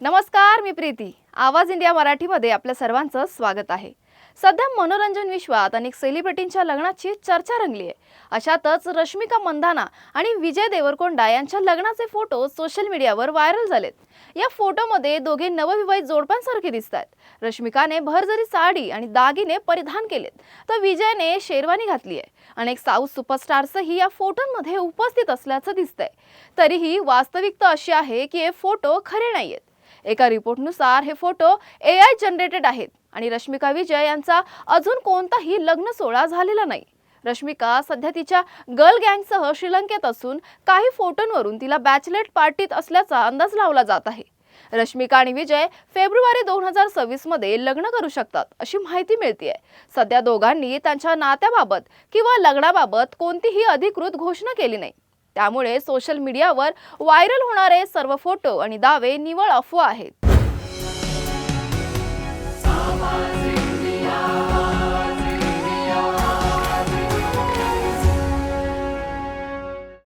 नमस्कार मी प्रीती. आवाज इंडिया मराठीमध्ये आपल्या सर्वांचं स्वागत आहे. सध्या मनोरंजन विश्वात अनेक सेलिब्रिटींच्या लग्नाची चर्चा रंगली आहे अशातच रश्मिका मंदाना आणि विजय देवरकोंडा यांच्या लग्नाचे फोटो सोशल मीडियावर व्हायरल झालेत. या फोटोमध्ये दोघे नवविवाहित जोडप्यांसारखे दिसत आहेत रश्मिकाने भरजरी साडी आणि दागिने परिधान केलेत. तर विजयने शेरवानी घातली आहे अनेक साऊथ सुपरस्टार्सही या फोटोंमध्ये उपस्थित असल्याचं दिसतंय. तरीही वास्तविकता अशी आहे की हे फोटो खरे नाही आहेत एका रिपोर्टनुसार हे फोटो ए आय जनरेटेड आहेत. आणि रश्मिका विजय यांचा अजून कोणताही लग्न सोहळा झालेला नाही. रश्मिका सध्या तिच्या गर्ल गँगसह श्रीलंकेत असून काही फोटोंवरून तिला बॅचलेट पार्टीत असल्याचा अंदाज लावला जात आहे. रश्मिका आणि विजय फेब्रुवारी दोन हजार सव्वीसमध्ये लग्न करू शकतात अशी माहिती मिळते सध्या दोघांनी त्यांच्या नात्याबाबत किंवा लग्नाबाबत कोणतीही अधिकृत घोषणा केली नाही. त्यामुळे सोशल मीडियावर व्हायरल होणारे सर्व फोटो आणि दावे निवळ अफवा आहेत.